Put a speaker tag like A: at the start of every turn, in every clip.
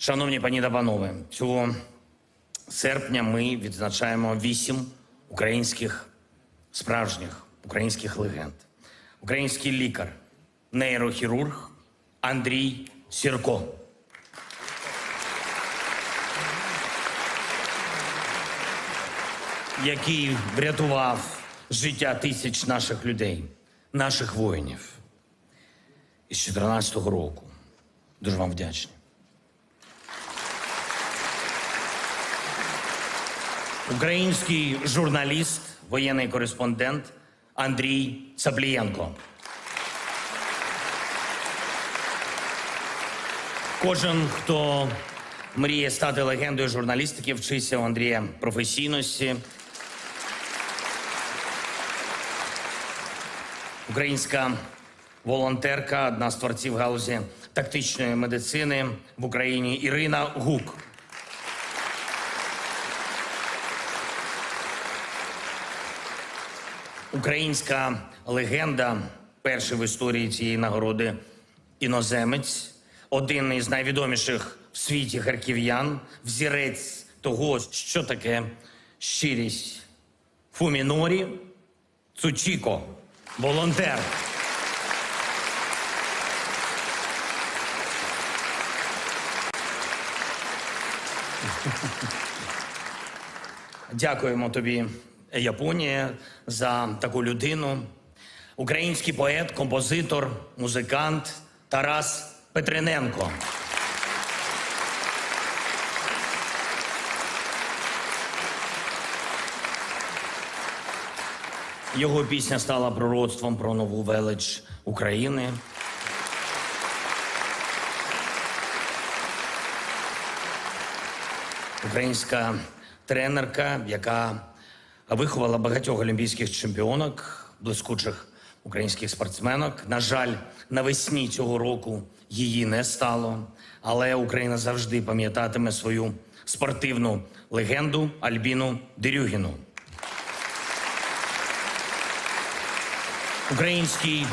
A: Шановні пані та панове, цього серпня ми відзначаємо вісім українських справжніх українських легенд. Український лікар, нейрохірург Андрій Сірко. Який врятував життя тисяч наших людей, наших воїнів із 2014 року. Дуже вам вдячний. Український журналіст, воєнний кореспондент Андрій Цаплієнко. Кожен, хто мріє стати легендою журналістики, вчиться у Андрія професійності. Українська волонтерка, одна з творців галузі тактичної медицини в Україні Ірина Гук. Українська легенда, перший в історії цієї нагороди іноземець, один із найвідоміших в світі харків'ян, взірець того, що таке щирість. Фумінорі Цучіко, волонтер. Дякуємо тобі, Японія, за таку людину. Український поет, композитор, музикант Тарас Петриненко. Його пісня стала пророцтвом про нову велич України. Українська тренерка, яка виховала багатьох олімпійських чемпіонок, блискучих українських спортсменок. На жаль, навесні цього року її не стало, але Україна завжди пам'ятатиме свою спортивну легенду Альбіну Дерюгіну. Український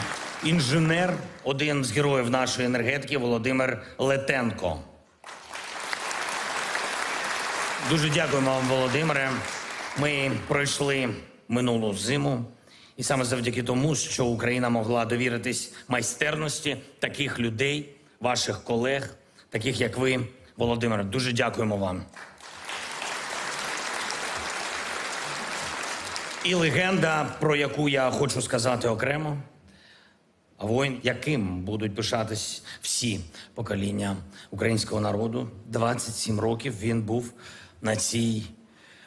A: інженер, один з героїв нашої енергетики Володимир Летенко. Дуже дякуємо вам, Володимире. Ми пройшли минулу зиму, і саме завдяки тому, що Україна могла довіритись майстерності таких людей, ваших колег, таких як ви, Володимире. Дуже дякуємо вам. І легенда, про яку я хочу сказати окремо. Воїн, яким будуть пишатись всі покоління українського народу. 27 років він був на цій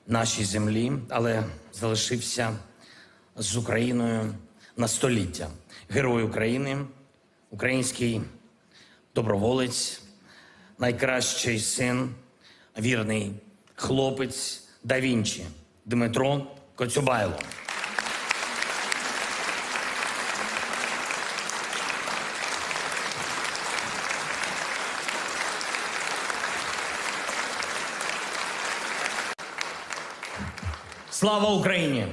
A: нашій землі, але залишився з Україною на століття. Герой України, український доброволець, найкращий син, вірний хлопець да Вінчі Дмитро Коцюбайло. Слава Україні!